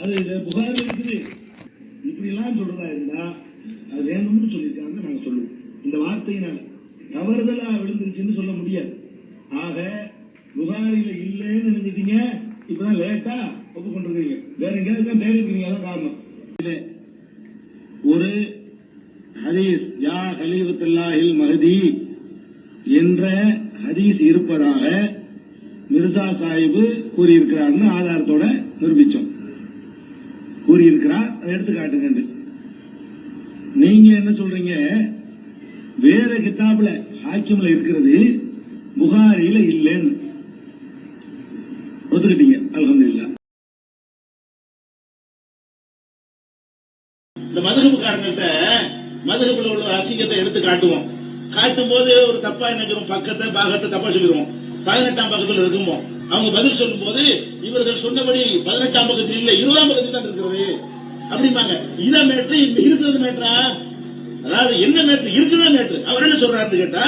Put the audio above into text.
அது இது புகார் இருக்குது. இப்படிலாம் எல்லாம் சொல்றதா இருந்தா அது வேணும்னு சொல்லியிருக்காங்க நாங்கள் சொல்லுவோம். இந்த வார்த்தையினால தவறுதலா விழுந்துருச்சுன்னு சொல்ல முடியாது. ஆக புகாரில இல்லைன்னு நினைச்சிட்டீங்க இப்பதான் லேட்டா ஒப்புக்கொண்டிருக்கீங்க வேற எங்கேயாவது தான் தேடி இருக்கீங்க அதான் காரணம். இது ஒரு ஹதீஸ் யா ஹலீஃபத்துல்லாஹில் மஹதி என்ற ஹதீஸ் இருப்பதாக மிர்சா சாஹிபு கூறியிருக்கிறார்னு ஆதாரத்தோட நிரூபித்தோம் கூறியிருக்கிறார். எடுத்து காட்டுங்க நீங்க என்ன சொல்றீங்க? வேற கிதாப்ல ஹாக்கிம்ல இருக்கிறது புகாரியில இல்லைன்னு. ஒத்துக்கிட்டீங்க. அல்ஹம்துலில்லாஹ் இந்த மதுகபுக்காரங்கள்ட்ட மதுகபுல உள்ள அசிங்கத்தை எடுத்து காட்டுவோம். காட்டும் போது ஒரு தப்பா நினைக்கிறோம் பக்கத்தை பாகத்தை தப்பா சொல்லிடுவோம். பதினெட்டாம் பக்கத்துல இருக்குமோ அவங்க பதில் சொல்லும் போது இவர்கள் சொன்னபடி பதினெட்டாம் பக்கத்தில் இல்ல இருபதாம் பக்கத்தில் தான் இருக்கிறது அப்படிம்பாங்க. இதான் மேட்ரு இருக்கிறது மேட்ரா? அதாவது என்ன மேட்ரு? இருக்குதான் மேட்ரு. அவர் என்ன சொல்றாருன்னு கேட்டா